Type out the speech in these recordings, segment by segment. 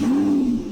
Hum.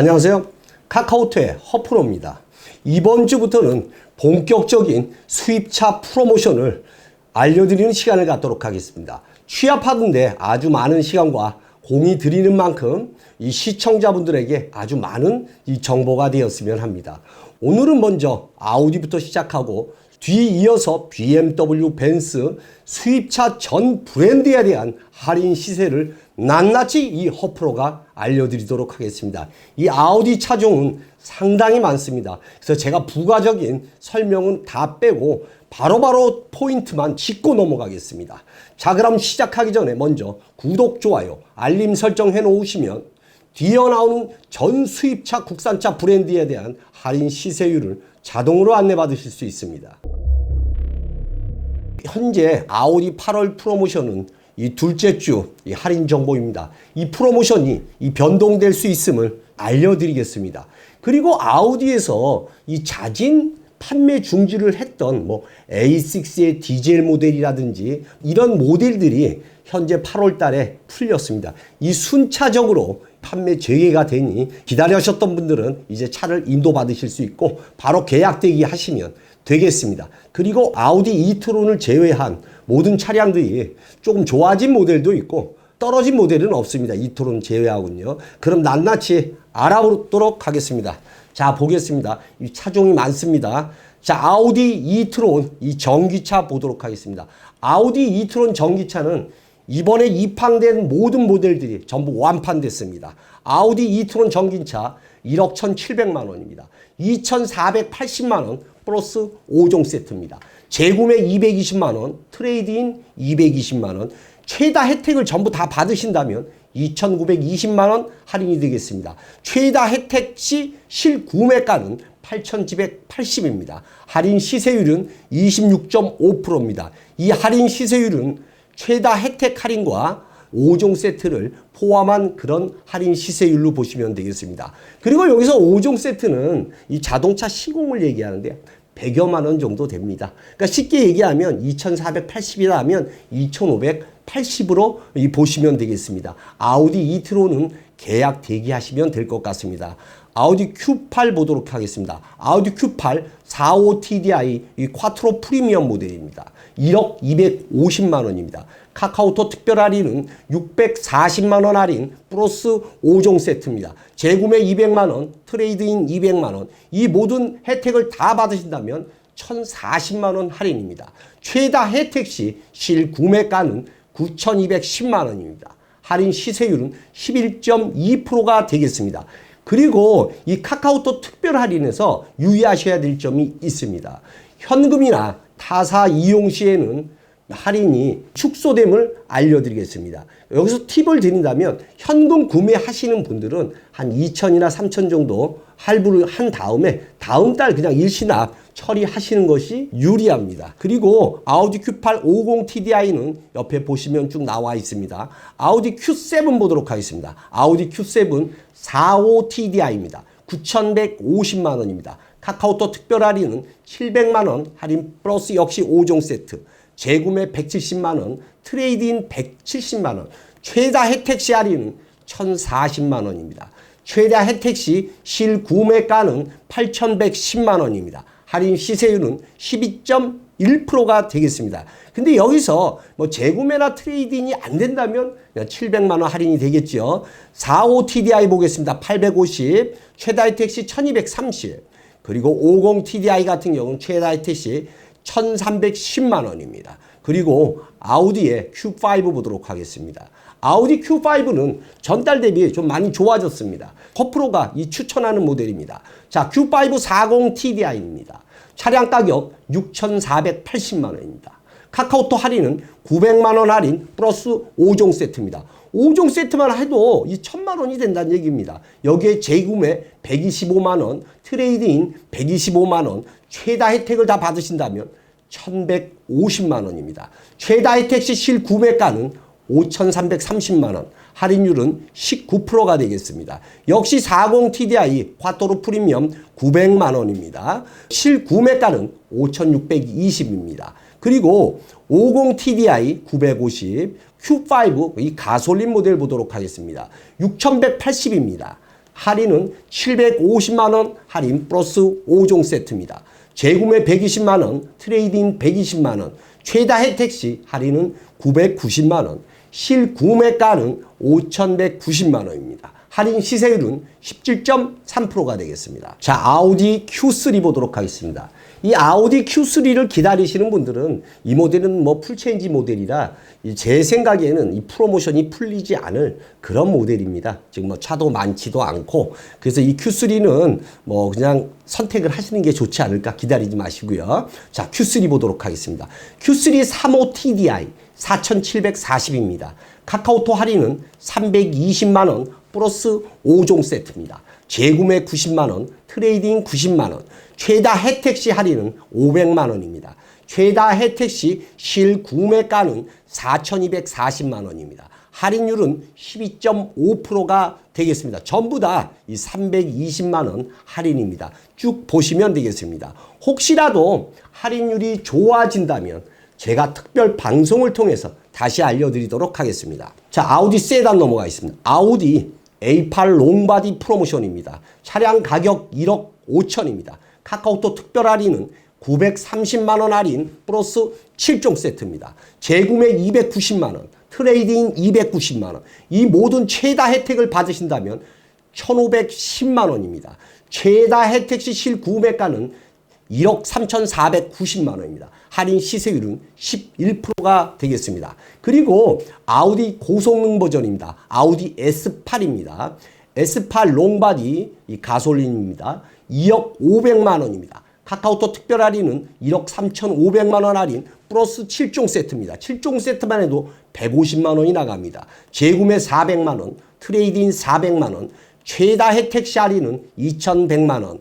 안녕하세요. 카카오톡의 허프로입니다. 이번 주부터는 본격적인 수입차 프로모션을 알려드리는 시간을 갖도록 하겠습니다. 취합하는데 아주 많은 시간과 공이 들이는 만큼 이 시청자분들에게 아주 많은 이 정보가 되었으면 합니다. 오늘은 먼저 아우디부터 시작하고 뒤이어서 BMW, 벤츠 수입차 전 브랜드에 대한 할인 시세를 낱낱이 이 허프로가 알려드리도록 하겠습니다. 이 아우디 차종은 상당히 많습니다. 그래서 제가 부가적인 설명은 다 빼고 바로 바로 포인트만 짚고 넘어가겠습니다. 자, 그럼 시작하기 전에 먼저 구독, 좋아요, 알림 설정 해 놓으시면 뒤에 나오는 전 수입차 국산차 브랜드에 대한 할인 시세율을 자동으로 안내받으실 수 있습니다. 현재 아우디 8월 프로모션은 이 둘째 주 이 할인 정보입니다. 이 프로모션이 이 변동될 수 있음을 알려드리겠습니다. 그리고 아우디에서 이 자진 판매 중지를 했던 뭐 A6의 디젤 모델이라든지 이런 모델들이 현재 8월 달에 풀렸습니다. 이 순차적으로 판매 재개가 되니 기다리셨던 분들은 이제 차를 인도받으실 수 있고 바로 계약 대기 하시면 되겠습니다. 그리고 아우디 이트론을 제외한 모든 차량들이 조금 좋아진 모델도 있고 떨어진 모델은 없습니다. 이트론 제외하군요. 그럼 낱낱이 알아보도록 하겠습니다. 자, 보겠습니다. 이 차종이 많습니다. 자, 아우디 이트론 이 전기차 보도록 하겠습니다. 아우디 이트론 전기차는 이번에 입항된 모든 모델들이 전부 완판됐습니다. 아우디 이트론 전기차 1억 1,700만 원입니다. 2,480만 원 플러스 5종 세트입니다. 재구매 220만 원, 트레이드인 220만 원, 최다 혜택을 전부 다 받으신다면 2,920만 원 할인이 되겠습니다. 최다 혜택 시 실구매가는 8,980입니다. 할인 시세율은 26.5%입니다. 이 할인 시세율은 최다 혜택 할인과 5종 세트를 포함한 그런 할인 시세율로 보시면 되겠습니다. 그리고 여기서 5종 세트는 이 자동차 시공을 얘기하는데 100여만 원 정도 됩니다. 그러니까 쉽게 얘기하면 2,480이라 하면 2,580으로 보시면 되겠습니다. 아우디 이트로는 계약 대기하시면 될 것 같습니다. 아우디 Q8 보도록 하겠습니다. 아우디 Q8 45 TDI 이 콰트로 프리미엄 모델입니다. 1억 250만 원입니다. 카카오톡 특별 할인은 640만 원 할인 플러스 5종 세트입니다. 재구매 200만 원, 트레이드인 200만 원. 이 모든 혜택을 다 받으신다면 1,040만 원 할인입니다. 최다 혜택 시 실구매가는 9,210만 원입니다. 할인 시세율은 11.2%가 되겠습니다. 그리고 이 카카오톡 특별 할인에서 유의하셔야 될 점이 있습니다. 현금이나 타사 이용 시에는 할인이 축소됨을 알려드리겠습니다. 여기서 팁을 드린다면 현금 구매하시는 분들은 한 2천이나 3천 정도 할부를 한 다음에 다음 달 그냥 일시납 처리하시는 것이 유리합니다. 그리고 아우디 Q8 50 TDI는 옆에 보시면 쭉 나와 있습니다. 아우디 Q7 보도록 하겠습니다. 아우디 Q7 45 TDI입니다. 9,150만 원입니다. 카카오톡 특별 할인은 700만 원 할인 플러스 역시 5종 세트. 재구매 170만 원, 트레이드인 170만 원, 최다 혜택 시 할인은 1,040만 원입니다. 최다 혜택 시 실구매가는 8,110만 원입니다. 할인 시세율은 11%가 되겠습니다. 근데 여기서 뭐 재구매나 트레이딩이 안 된다면 700만 원 할인이 되겠죠. 45 TDI 보겠습니다. 850, 최다 혜택 시 1230. 그리고 50 TDI 같은 경우는 최다 혜택 시 1310만 원입니다. 그리고 아우디의 Q5 보도록 하겠습니다. 아우디 Q5는 전달 대비 좀 많이 좋아졌습니다. 커프로가 이 추천하는 모델입니다. 자, Q5 40 TDI입니다. 차량 가격 6,480만 원입니다. 카카오톡 할인은 900만 원 할인 플러스 5종 세트입니다. 5종 세트만 해도 이 1000만 원이 된다는 얘기입니다. 여기에 재구매 125만 원, 트레이드인 125만 원, 최다 혜택을 다 받으신다면 1150만 원입니다. 최다 혜택 시 실구매가는 5,330만 원, 할인율은 19%가 되겠습니다. 역시 40 TDI 화토로 프리미엄 900만 원입니다. 실구매가는 5,620입니다. 그리고 50 TDI 950, Q5 이 가솔린 모델 보도록 하겠습니다. 6,180입니다. 할인은 750만 원 할인 플러스 5종 세트입니다. 재구매 120만 원, 트레이딩 120만 원, 최다 혜택 시 할인은 990만 원, 실구매가는 5,190만 원입니다. 할인 시세율은 17.3%가 되겠습니다. 자, 아우디 Q3 보도록 하겠습니다. 이 아우디 Q3를 기다리시는 분들은 이 모델은 뭐 풀체인지 모델이라 제 생각에는 이 프로모션이 풀리지 않을 그런 모델입니다. 지금 뭐 차도 많지도 않고 그래서 이 Q3는 뭐 그냥 선택을 하시는 게 좋지 않을까 기다리지 마시고요. 자, Q3 보도록 하겠습니다. Q3 35 TDI 4,740입니다. 카카오톡 할인은 320만원 플러스 5종 세트입니다. 재구매 90만원, 트레이딩 90만원, 최다 혜택 시 할인은 500만원입니다. 최다 혜택 시 실구매가는 4,240만원입니다. 할인율은 12.5%가 되겠습니다. 전부 다 이 320만원 할인입니다. 쭉 보시면 되겠습니다. 혹시라도 할인율이 좋아진다면 제가 특별 방송을 통해서 다시 알려드리도록 하겠습니다. 자, 아우디 세단 넘어가 있습니다. 아우디 A8 롱바디 프로모션입니다. 차량 가격 1억 5천입니다. 카카오톡 특별 할인은 930만원 할인 플러스 7종 세트입니다. 재구매 290만원, 트레이딩 290만원. 이 모든 최다 혜택을 받으신다면 1510만원입니다. 최다 혜택 시 실구매가는 1억 3,490만 원입니다. 할인 시세율은 11%가 되겠습니다. 그리고 아우디 고성능 버전입니다. 아우디 S8입니다. S8 롱바디 이 가솔린입니다. 2억 500만 원입니다. 카카오톡 특별 할인은 1억 3,500만 원 할인 플러스 7종 세트입니다. 7종 세트만 해도 150만 원이 나갑니다. 재구매 400만 원, 트레이딩 400만 원, 최다 혜택 시 할인은 2,100만 원,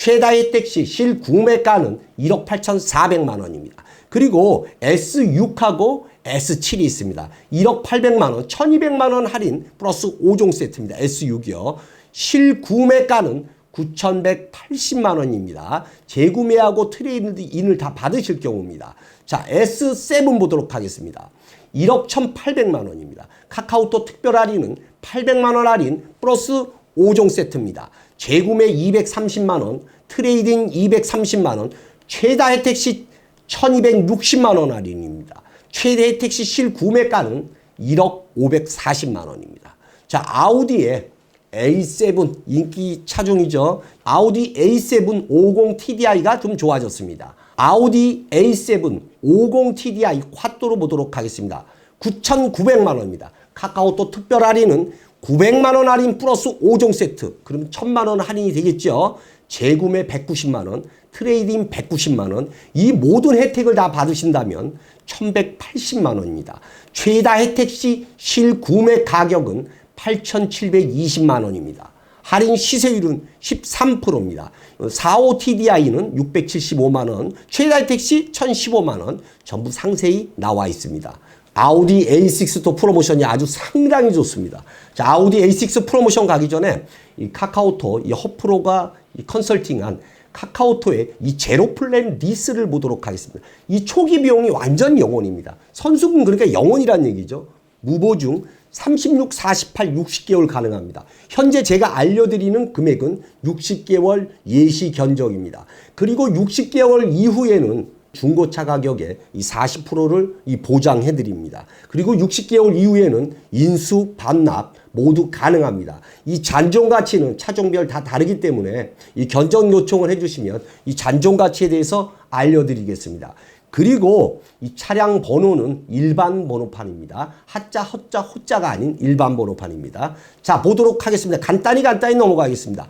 최다 혜택 시 실구매가는 1억 8,400만 원입니다. 그리고 S6하고 S7이 있습니다. 1억 800만 원, 1,200만 원 할인 플러스 5종 세트입니다. S6이요. 실구매가는 9,180만 원입니다. 재구매하고 트레이드인을 다 받으실 경우입니다. 자, S7 보도록 하겠습니다. 1억 1,800만 원입니다. 카카오톡 특별 할인은 800만 원 할인 플러스 5종 세트입니다. 재구매 230만 원, 트레이딩 230만 원, 최다 혜택 시 1260만 원 할인입니다. 최대 혜택 시 실구매가는 1억 540만 원입니다. 자, 아우디의 A7 인기 차종이죠. 아우디 A7 50 TDI가 좀 좋아졌습니다. 아우디 A7 50 TDI 콰또로 보도록 하겠습니다. 9,900만 원입니다. 카카오톡 특별 할인은 900만 원 할인 플러스 5종 세트. 그럼 1000만 원 할인이 되겠죠. 재구매 190만 원, 트레이딩 190만 원. 이 모든 혜택을 다 받으신다면 1180만 원입니다. 최다 혜택 시 실구매 가격은 8,720만 원입니다. 할인 시세율은 13%입니다. 45 TDI는 675만 원, 최다 혜택 시 1,015만 원 전부 상세히 나와 있습니다. 아우디 A6 또 프로모션이 아주 상당히 좋습니다. 자, 아우디 A6 프로모션 가기 전에 이 카카오톡 이 허프로가 이 컨설팅한 카카오톡의 이 제로 플랜 리스를 보도록 하겠습니다. 이 초기 비용이 완전 영원입니다. 선수금 그러니까 영원이란 얘기죠. 무보 중 36, 48, 60개월 가능합니다. 현재 제가 알려드리는 금액은 60개월 예시 견적입니다. 그리고 60개월 이후에는 중고차 가격의 이 40%를 이 보장해 드립니다. 그리고 60개월 이후에는 인수 반납 모두 가능합니다. 이 잔존 가치는 차종별 다 다르기 때문에 이 견적 요청을 해 주시면 이 잔존 가치에 대해서 알려 드리겠습니다. 그리고 이 차량 번호는 일반 번호판입니다. 하자, 허자, 호자가 아닌 일반 번호판입니다. 자, 보도록 하겠습니다. 간단히 간단히 넘어가겠습니다.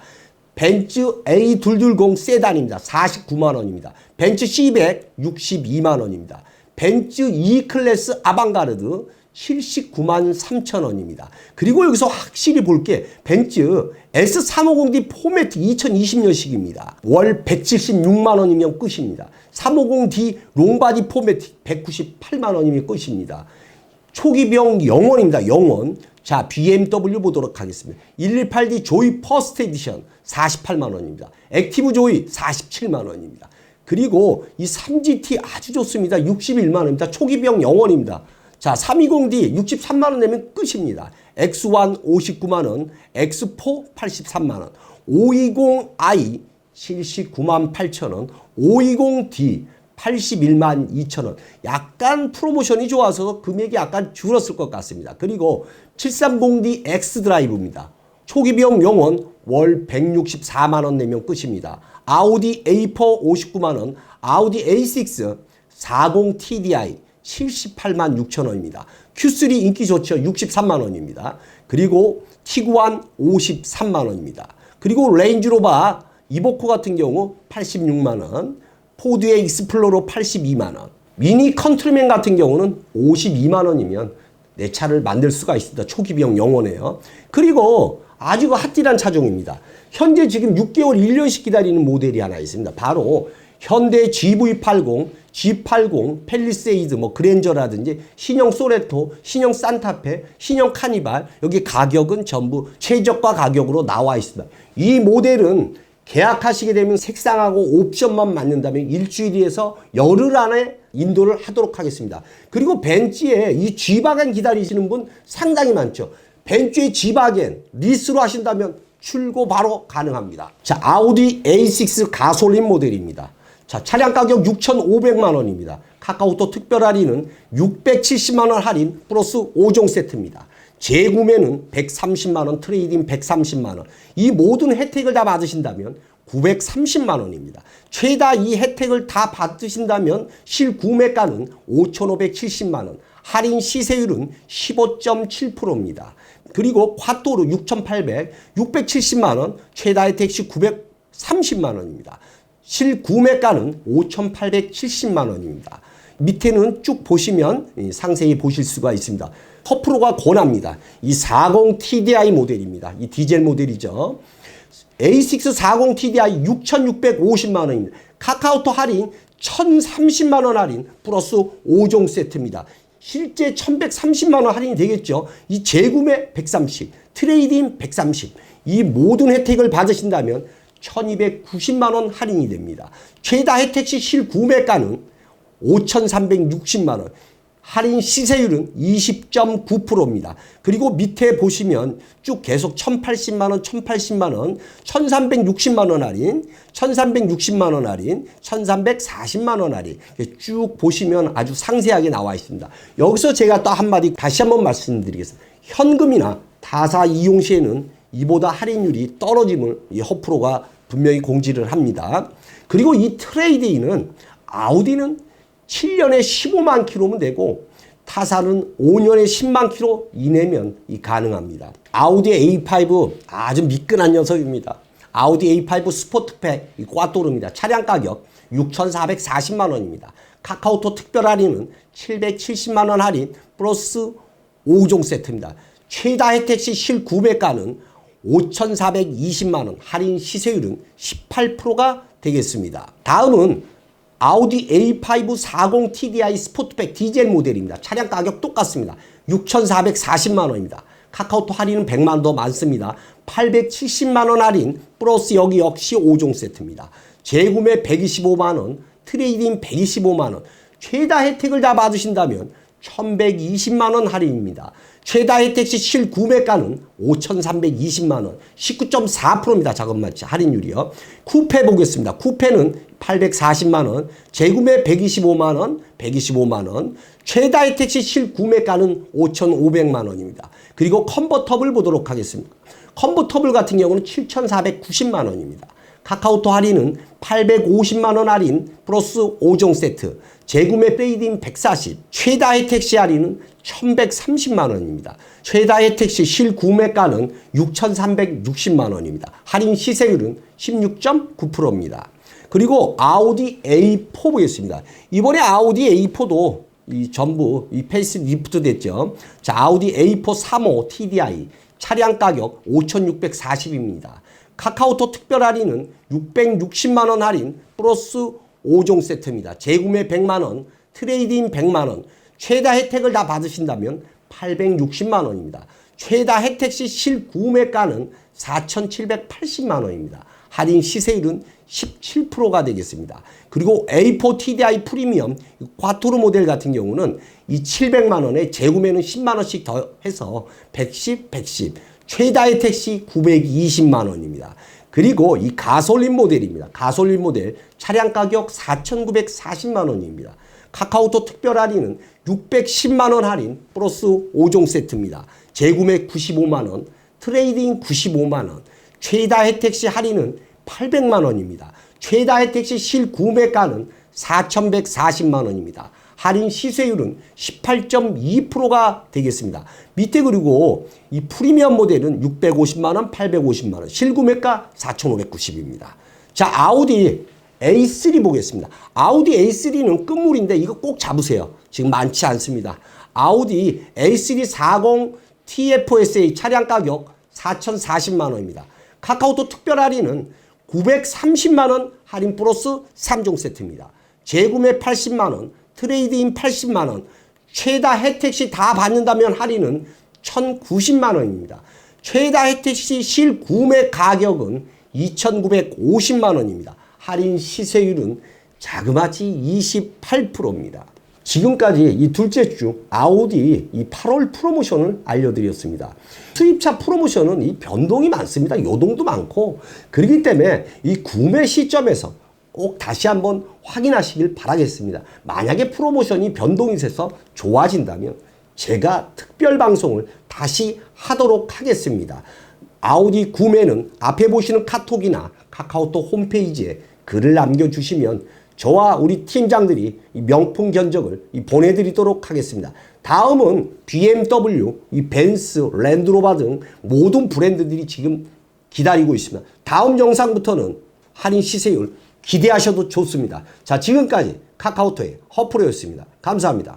벤츠 A220 세단입니다. 49만 원입니다. 벤츠 C100 62만 원입니다. 벤츠 E 클래스 아방가르드 79만 3천 원입니다. 그리고 여기서 확실히 볼 게 벤츠 S350D 포매트 2020년식입니다. 월 176만 원이면 끝입니다. 350D 롱바디 포매트 198만 원이면 끝입니다. 초기병 영원입니다. 영원. 자, BMW 보도록 하겠습니다. 118D 조이 퍼스트 에디션 48만 원입니다. 액티브 조이 47만 원입니다. 그리고 이 3GT 아주 좋습니다. 61만 원입니다. 초기병 영원입니다. 자, 320D 63만 원 내면 끝입니다. X1 59만 원, X4 83만 원, 520i 79만 8천 원, 520D 81만 2천 원. 약간 프로모션이 좋아서 금액이 약간 줄었을 것 같습니다. 그리고 730D X 드라이브입니다. 초기 비용 영원 월 164만 원 내면 끝입니다. 아우디 A4 59만 원, 아우디 A6 40 TDI 78만 6천 원입니다. Q3 인기 좋죠. 63만 원입니다. 그리고 티구안 53만 원입니다. 그리고 레인지로바 이보코 같은 경우 86만 원, 포드의 익스플로러 82만 원, 미니 컨트리맨 같은 경우는 52만 원이면 내 차를 만들 수가 있습니다. 초기 비용 영원해요. 그리고 아주 핫딜한 차종입니다. 현재 지금 6개월 1년씩 기다리는 모델이 하나 있습니다. 바로 현대 GV80, G80, 펠리세이드, 뭐 그랜저라든지 신형 소레토, 신형 산타페, 신형 카니발 여기 가격은 전부 최저가 가격으로 나와 있습니다. 이 모델은 계약하시게 되면 색상하고 옵션만 맞는다면 일주일에서 열흘 안에 인도를 하도록 하겠습니다. 그리고 벤츠에 이 G바겐 기다리시는 분 상당히 많죠. 벤츠의 G바겐 리스로 하신다면 출고 바로 가능합니다. 자, 아우디 A6 가솔린 모델입니다. 자, 차량 가격 6,500만 원입니다. 카카오톡 특별 할인은 670만 원 할인 플러스 5종 세트입니다. 재구매는 130만 원, 트레이딩 130만 원. 이 모든 혜택을 다 받으신다면 930만 원입니다. 최다 이 혜택을 다 받으신다면 실구매가는 5,570만 원. 할인 시세율은 15.7%입니다. 그리고 과토로 6,800, 670만 원, 최다 혜택 시 930만 원입니다. 실구매가는 5,870만 원입니다. 밑에는 쭉 보시면 상세히 보실 수가 있습니다. 커프로가 권합니다. 이 40 TDI 모델입니다. 이 디젤 모델이죠. A6 40 TDI 6,650만 원입니다. 카카오톡 할인 1,030만 원 할인 플러스 5종 세트입니다. 실제 1,130만 원 할인이 되겠죠. 이 재구매 130, 트레이딩 130. 이 모든 혜택을 받으신다면 1,290만 원 할인이 됩니다. 최다 혜택 시 실구매가는 5,360만 원. 할인 시세율은 20.9%입니다. 그리고 밑에 보시면 쭉 계속 1,080만 원, 1,080만 원, 1,360만 원 할인, 1,360만 원 할인, 1,340만 원 할인. 쭉 보시면 아주 상세하게 나와 있습니다. 여기서 제가 또 한마디 다시 한번 말씀드리겠습니다. 현금이나 타사 이용 시에는 이보다 할인율이 떨어짐을 이 허프로가 분명히 공지를 합니다. 그리고 이 트레이드인은 아우디는 7년에 15만 킬로면 되고 타사는 5년에 10만 킬로 이내면 이 가능합니다. 아우디 A5 아주 미끈한 녀석입니다. 아우디 A5 스포트팩 이 꽈또르입니다. 차량 가격 6,440만 원입니다. 카카오톡 특별 할인은 770만 원 할인 플러스 5종 세트입니다. 최다 혜택 시 실 구매가는 5,420만 원, 할인 시세율은 18%가 되겠습니다. 다음은 아우디 A5 40 TDI 스포트백 디젤 모델입니다. 차량 가격 똑같습니다. 6,440만 원입니다. 카카오톡 할인은 100만 원더 많습니다. 870만 원 할인 플러스 여기 역시 5종 세트입니다. 재구매 125만 원, 트레이딩 125만 원. 최다 혜택을 다 받으신다면 1120만 원 할인입니다. 최다 혜택 시 실구매가는 5,320만 원, 19.4%입니다. 작은 마치 할인율이요. 쿠페 보겠습니다. 쿠페는 840만 원, 재구매 125만 원, 125만 원, 최다 혜택 시 실구매가는 5,500만 원입니다. 그리고 컨버터블 보도록 하겠습니다. 컨버터블 같은 경우는 7,490만 원입니다. 카카오톡 할인은 850만 원 할인 플러스 5종 세트, 재구매 페이드인 140, 최다 혜택 시 할인은 1130만 원입니다. 최다 혜택 시 실구매가는 6360만 원입니다. 할인 시세율은 16.9%입니다. 그리고 아우디 A4 보겠습니다. 이번에 아우디 A4도 이 전부 이 페이스 리프트 됐죠. 자, 아우디 A4 3호 TDI 차량 가격 5,640입니다. 카카오톡 특별 할인은 660만 원 할인 플러스 5종 세트입니다. 재구매 100만 원, 트레이드인 100만 원, 최다 혜택을 다 받으신다면 860만 원입니다. 최다 혜택 시 실구매가는 4,780만 원입니다. 할인 시세율은 17%가 되겠습니다. 그리고 A4 TDI 프리미엄 꽈토르 모델 같은 경우는 이 700만 원에 재구매는 10만 원씩 더 해서 110, 110, 최다 혜택 시 920만 원입니다. 그리고 이 가솔린 모델입니다. 가솔린 모델 차량 가격 4,940만 원입니다. 카카오톡 특별 할인은 610만 원 할인 플러스 5종 세트입니다. 재구매 95만 원, 트레이딩 95만 원, 최다 혜택 시 할인은 800만 원입니다. 최다 혜택 시 실구매가는 4,140만 원입니다. 할인 시세율은 18.2%가 되겠습니다. 밑에 그리고 이 프리미엄 모델은 650만 원, 850만 원, 실구매가 4,590입니다. 자, 아우디 A3 보겠습니다. 아우디 A3는 끝물인데 이거 꼭 잡으세요. 지금 많지 않습니다. 아우디 A3 40 TFSA 차량 가격 4,040만 원입니다. 카카오톡 특별 할인은 930만 원 할인 플러스 3종 세트입니다. 재구매 80만 원, 트레이드인 80만 원, 최다 혜택 시 다 받는다면 할인은 1,090만 원입니다. 최다 혜택 시 실구매 가격은 2,950만 원입니다. 할인 시세율은 자그마치 28%입니다. 지금까지 이 둘째 주 아우디 이 8월 프로모션을 알려드렸습니다. 수입차 프로모션은 이 변동이 많습니다. 요동도 많고 그렇기 때문에 이 구매 시점에서 꼭 다시 한번 확인하시길 바라겠습니다. 만약에 프로모션이 변동이 돼서 좋아진다면 제가 특별 방송을 다시 하도록 하겠습니다. 아우디 구매는 앞에 보시는 카톡이나 카카오톡 홈페이지에 글을 남겨주시면 저와 우리 팀장들이 이 명품 견적을 이 보내드리도록 하겠습니다. 다음은 BMW, 이 벤스, 랜드로버 등 모든 브랜드들이 지금 기다리고 있습니다. 다음 영상부터는 할인 시세율 기대하셔도 좋습니다. 자, 지금까지 카카오톡의 허프로였습니다. 감사합니다.